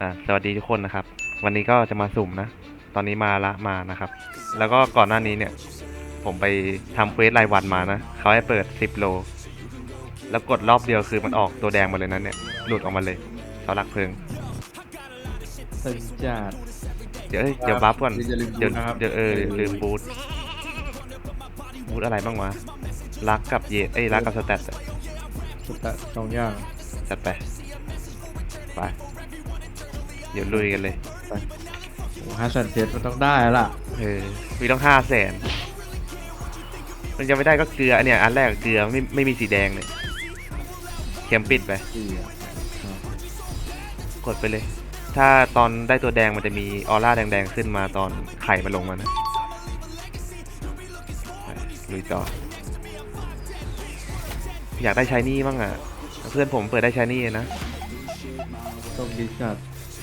อ่าสวัสดีทุกคนนะครับ วันนี้ก็จะมาสุ่มนะ ตอนนี้มาละมานะครับ แล้วก็ก่อนหน้านี้เนี่ย ผมไปทำเควสรายวันมานะเขาให้เปิด 10 โล แล้วกดรอบเดียวคือมันออกตัวแดงมาเลยนั้นเนี่ย หลุดออกมาเลยเสาหลักเพลิง ตึงจัด เดี๋ยวเอ้ยเดี๋ยวบัฟก่อน อย่าลืมเดี๋ยวบูทนะครับ เดี๋ยวเออเดี๋ยวลืมบูทบูทอะไรบ้างวะ รักกับเยเอ้ยรักกับสแตทอะ สุดตะสองอย่างจัดไป ไปเดี๋ยวลุยกันเลยโอ้ห้าแสนเพชรมันต้องได้แล้วล่ะ เออมีต้องห้าแสนมันจะไม่ได้ก็เกลืออันเนี่ยอันแรกเกลือไม่ไม่มีสีแดงเลยเข็มปิดไปสี่อะกดไปเลย ถ้าตอนได้ตัวแดงมันจะมีออร่าแดงๆขึ้นมาตอนไข่มาลงมานะไปลุยต่อ อยากได้ชายนี่บ้างอะ เพื่อนผมเปิดได้ชายนี่นะ ต้องดีจัด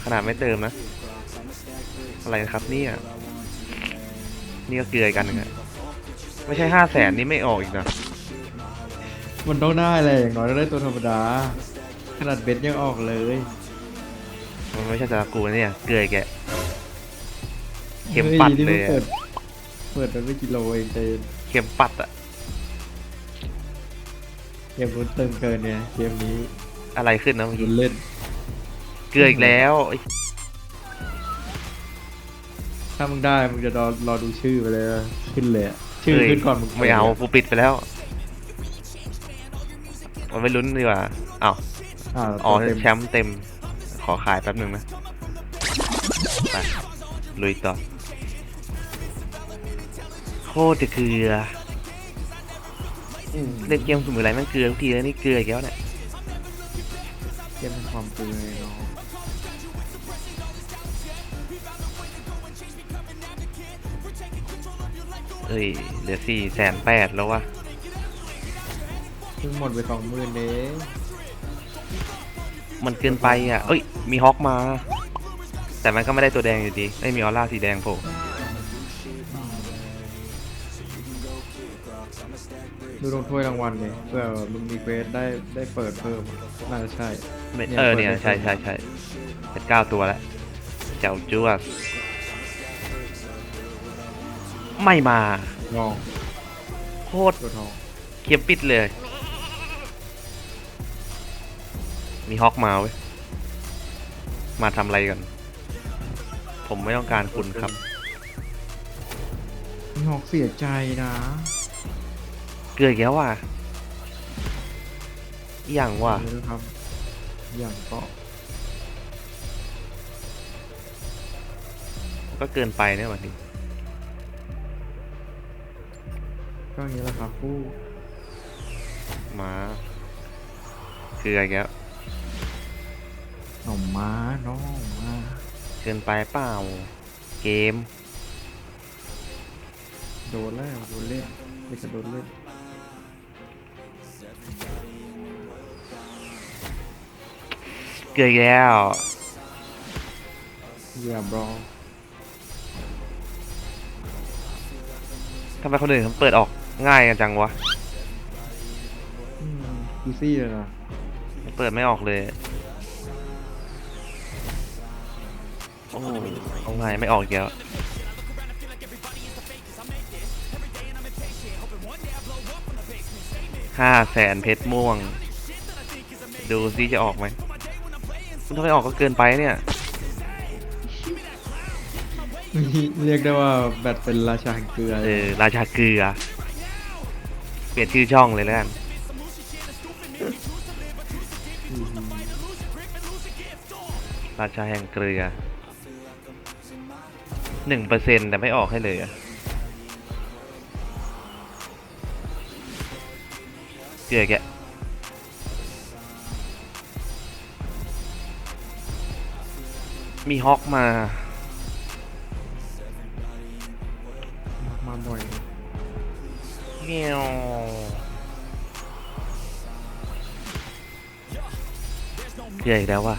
ขนาดไม่เติมนะ อะไรนะครับเนี่ยนี่ก็เกลืออีกกันหนึงอะไม่ใช่ห้าแสนนี่ไม่ออกอีกนะมันต้องได้เลยอย่างน้อยต้องได้ตัวธรรมดา ขนาดเบสยังออกเลย มันไม่ใช่สำหรับกูนะเนี่ย เกลืออีกแกเข็มปัดฮ้นี่เลพิ่ยงอะเปิดเปิดมันไม่กี่โลเองแต่เข็มปัดอะเกมรุนเติมเกินเนี่ยเกมนี้อะไรขึ้นนะเมื่อรุกี้นเล่นเกลืออีกแล้วไอ้ถ้ามึงได้มึงจะรอรอดูชื่อไปเลยขึ้นเลยอะชื่อเฮ้ยขึ้นก่อนมึงไม่เอากูปิดไปแล้วมันไม่ลุ้นดีกว่าอ้าวอ่าอ๋อเต็มแชมป์เต็ม ขอขายแป๊บหนึ่งนะไปลุยต่อโคตรจะเกลืออืมเล่นเกมสมุนไรแมันเกลือทุกทีแล้วนี่เกลืออีกแล้วเนี่ยเกมเป็นความเปลือยเนาะ เอ้ยเหลือสี่แสนแปดแล้ววะเพิ่งหมดไปสองหมื่นเองมันเกินไปอะ เอ้ย มีฮอกมา แต่มันก็ไม่ได้ตัวแดงอยู่ดีไม่มีออร่าสีแดงโผล่ดูตรงถ้วยรางวัลเนี่ยเพื่อมึงมีเควสได้ได้เปิดเพิ่มน่าจะใช่ไม่เนี่ยเออเปิดเนี่ยไม่ใช่เป็นใช่ใช่เป็นเก้าตัวแล้วเจ้าจ้วก ไม่มา งองโคตรตัวทองเขียมปิดเลย มีฮอกมาเว้ย มาทำอะไรกัน ผมไม่ต้องการคุณครับ มีหอกเสียใจนะเกลืออีกแล้วว่ะอหย่างว่ะนี่นะครับ อย่างก็ก็เกินไปเนี่ยวันนี้ ก็อย่างนี้แหละครับผู้มาเกลืออีกแล้วหน่อม้าน้องมาเกินไปเปล่า เกม โดนแล้วโดนเล่นไม่จะโดนเล่นเกลืออีกแล้ว อย่าบรอทำไมคนอื่นเขาเปิดออก ง่ายกันจังวะอืมอีซี่เลยนะเปิดไม่ออกเลยโอ้เอาไงไม่ออกอีกแล้วห้าแสนเพชรม่วง ดูซิจะออกไหมถ้าไม่ออกก็เกินไปเนี่ยเรียกได้ว่าแบตเป็นราชาแห่งเกลือเออราชาเกลือ เปลี่ยนชื่อช่องเลยแล้วกันมราชาแห่งเกลือหนึ่งเปอร์เซ็นแต่ไม่ออกให้เลยอะเกลือแกะมีฮอกมา มาบ่อยเงี้ยว เกลืออีกแล้วว่ะ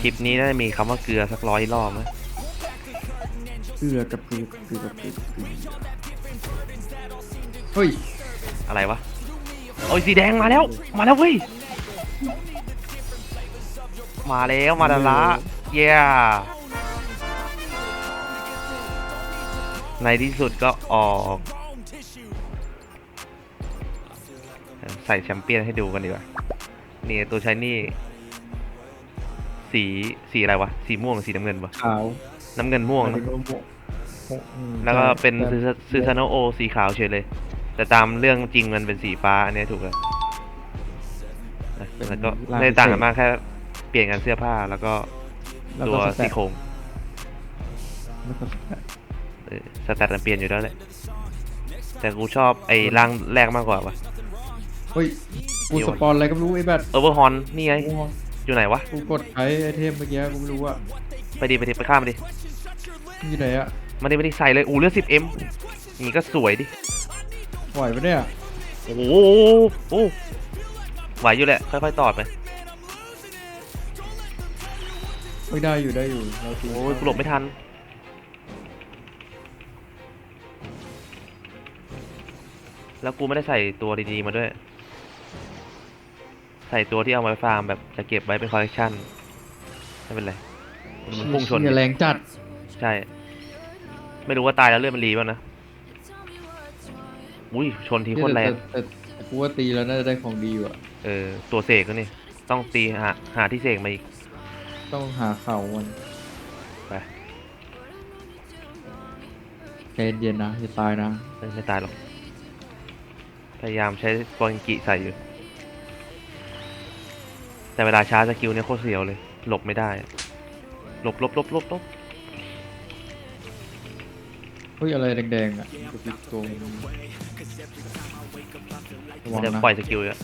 คลิปนี้น่าจะมีคำว่าเกลือสักร้อยรอบนะเกลือกับเกลือเกลือกับเกลือเกลือเฮ้ยอะไรวะโอ้ยสีแดงมาแล้ว มาแล้วเว้ยมาแล้วมาดาระเย้ในที่สุดก็ออก ใส่แชมเปี้ยนให้ดูกันดีกว่า นี่ตัวใช้นี่ สีสีอะไรวะ สีม่วงหรือสีน้ำเงินวะขาวน้ำเงินม่วงอันนะนี้ก็ม่วงอืมแล้วก็เป็นแต่ซูซานโอสีขาวเฉยเลย แต่ตามเรื่องจริงมันเป็นสีฟ้า อันนี้ถูกแล้วนะแล้วก็ไม่ได้ต่างกันมากแค่เปลี่ยนกันเสื้อผ้าแล้วก็แล้วตัก็วสแตซี่ทโครงแล้วก็สแตทเออสแตทมันเปลี่ยนอยู่แล้วแหละแต่กูชอบไอ้ร่างแรกมากกว่าวะ เฮ้ยกูสปอนอะไรก็ไม่รู้ไอ้แบทเอเวอร์ฮอนนี่ไง อยู่ไหนวะ กูกดใช้ไอเทมเมื่อกี้กูไม่รู้ว่าไปดิไปดิไปข้ามไปดิมันอยู่ไหนอะมาดิมาดิใส่เลยอู้เลือดสิบเอ็มนี่ก็สวยดิไหวปะเนี่ยโอ้โหโอ้ไหวอยู่แหละ ค่อยๆตอดไปไม่ได้อยู่ได้อยู่เราตีโอ้ยกูหลบไม่ทันแล้วกูไม่ได้ใส่ตัวดีๆมาด้วย ใส่ตัวที่เอาไว้ฟาร์มแบบจะเก็บไว้เป็นคอลเลคชันไม่เป็นไร มันพุ่งชน เหี้ยแรงจัด ใช่ ไม่รู้ว่าตายแล้วเลือดมันรีป่ะนะ อุ้ยชนทีโคตรแรงแต่แต่แต่กูว่าตีแล้วน่าจะได้ของดีอยู่อะเออ ตัวเสกก็นี่ ต้องตีหาหาที่เสกมาอีก ต้องหาเข่ามันไป ใจเย็นๆนะอย่าตายนะ ไม่ไม่ตายหรอก พยายามใช้บอลกิใส่อยู่ แต่เวลาช้าสกิลเนี่ยโคตรเสียวเลย หลบไม่ได้ หลบหลบหลบหลบหลบเฮ้ยอะไรแดงๆอะกระพริบตัวมันระวัมังนจะนะปล่อยสกิลเยอะ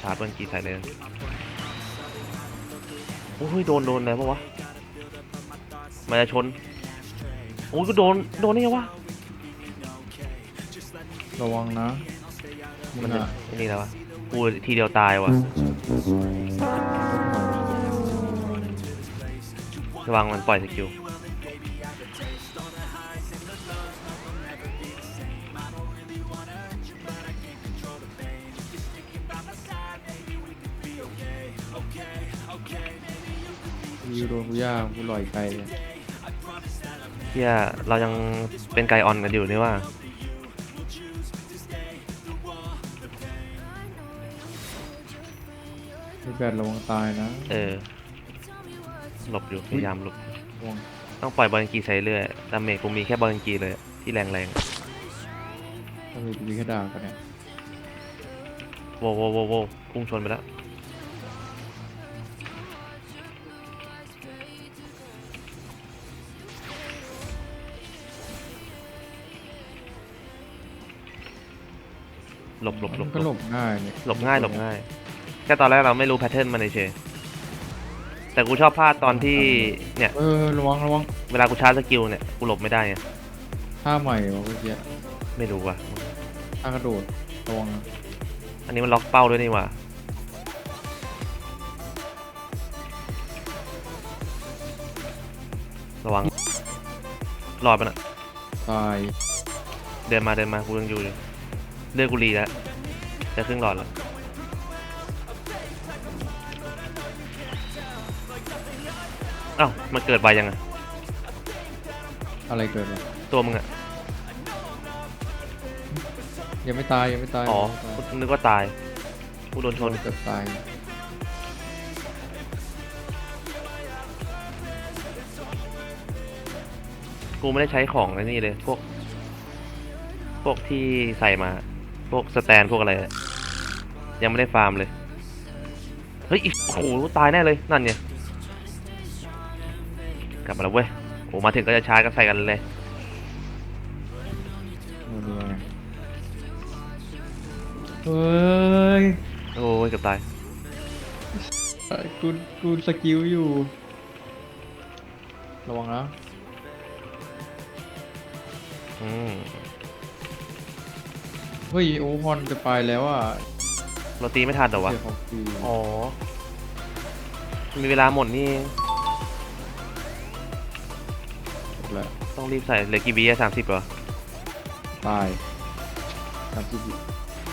ชาร์จบอลกิใส่เลยโอ้ยโดนโดนอะไรปะวะมันจะชนโอ้ยก็โดนโดนได้ไงวะ ระวังนะมึมันงจะอะไอ้นี่แล้ววะกูทีเดียวตายว่ะ ระวังมันปล่อยสกิลยูโดนกูย่ากูลอยไกลเลย เฮียเรายังเป็นไกออนกันอยู่นี่ว่า ไอ้แบดระวังตายนะเออ หลบอยู่พยายามหลบ ระวังต้องปล่อยบอลกีใส่เรื่อยดาเมจกูมีแค่บอลกีเลยที่แรงแรงถ้ามีกูมีแค่ดาบกันเนี่ยๆโวโวโวโวพุ่งชนไปแล้ว หลบหลบหลมับนก็หลบง่ายเนี่ยหลบง่ายหลบง่ายแค่ตอนแรกเราไม่รู้แพทเทิร์นมันเฉยๆแต่กูชอบพลาดตอนที่เนี่ยเออระวังระวังเวลากูชาร์จสกิลเนี่ยกูหลบไม่ได้ไงท่าใหม่วะเมื่อกี้ไม่รู้ว่ะท่ากระโดดระวังนะอันนี้มันล็อกเป้าด้วยนี่หว่าระวังรอดปะน่ะตายเดินมาเดินมากูยังอยู่เลยเลือดกูรีแล้วจะครึ่งหลอดแล้ว อ้ามันเกิดไปยังไงอะไรเกิดวะตัวมึงอะยังไม่ตายยังไม่ตายอ๋อยังไม่ตายกูนึกว่าตายกูโดนชนเกือบตายกูไม่ได้ใช้ของไอ้นี่เลยพวก พวกที่ใส่มา พวกสแตนพวกอะไรอะยังไม่ได้ฟาร์มเลย เฮ้ยอีกโอ้โหตายแน่เลยนั่นไงก ลับมาแล้วเว้ยโอ้มาถึงก็จะชาร์จกันใส่กันเลยเอาดูไงเฮ้ยโอ้ยเกือบตายกูกูสกิลอยู่ ระวังนะอืมเฮ้ยโอฮอนจะไปแล้วอะเราตีไม่ทันเหรอวะ เสียของฟรี อ๋อ มีเวลาหมดนี่ ต้องรีบใส่เหลือกี่วิอะสามสิบเหรอ ตายสามสิบวิ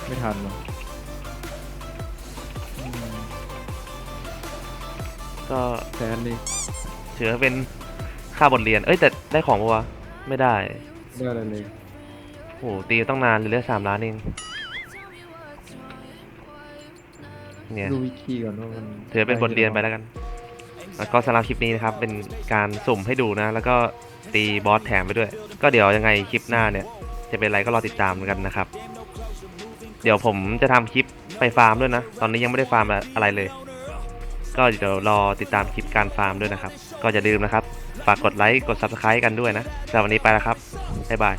ไม่ทันหรอกอืมก็แสนนี่ถือว่าเป็นค่าบทเรียน เอ้ย แต่ได้ของปะวะ ไม่ได้ ได้อะไรเลยโอ้โหตีตั้งนานเหลือสามล้านเอง เนี่ย ดูวิธีก่อนว่ามันถือเป็นบทเรียนไปแล้วกัน แล้วก็สำหรับคลิปนี้นะครับเป็นการสุ่มให้ดูนะ แล้วก็ตีบอสแถมไปด้วย ก็เดี๋ยวยังไงคลิปหน้าเนี่ย จะเป็นอะไรก็รอติดตามกันนะครับ เดี๋ยวผมจะทำคลิปไปฟาร์มด้วยนะ ตอนนี้ยังไม่ได้ฟาร์มอะไรเลย ก็เดี๋ยวรอติดตามคลิปการฟาร์มด้วยนะครับ ก็อย่าลืมนะครับ ฝากกดไลค์กด subscribe กันด้วยนะสำหรับวันนี้ไปแล้วครับบ๊ายบาย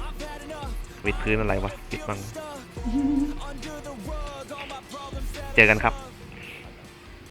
วิดพื้นอะไรวะปิดบังเจอกันครับ